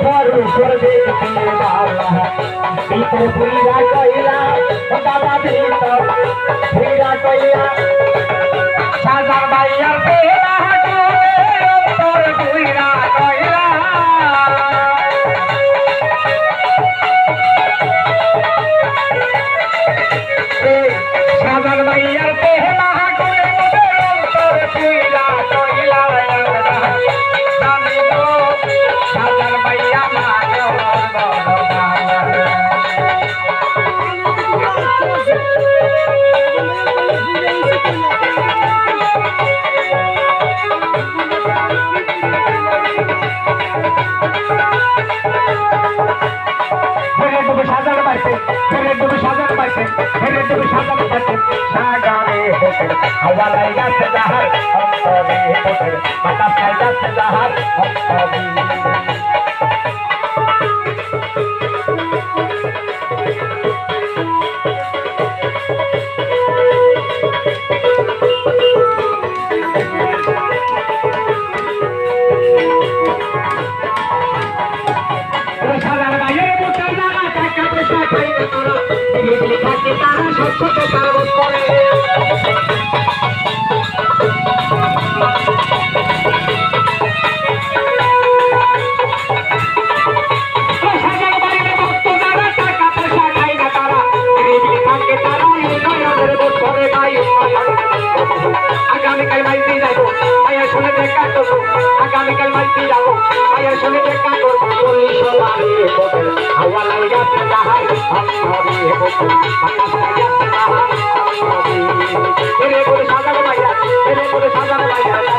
পরমেশ্বর ভিতর পুরীরা কহিলা বাবা ভিতর পুরীরা কহিলা সাদা বাইয়া পেলা হাটে হাওয়ালাই গেছে যাহার অন্তরে কোটর বাতাসায় গেছে যাহার অন্তরে সত্যকে তারা দিয়াও মায়ের সঙ্গে দেখা করব পুলিশ বাড়ি বদল হাওয়া লাইগা তাহার অন্তরে বদল বাতাস লাইগা তাহার অন্তরে রে বলে। সাজানো মাইয়া রে বলে সাজানো মাইয়া।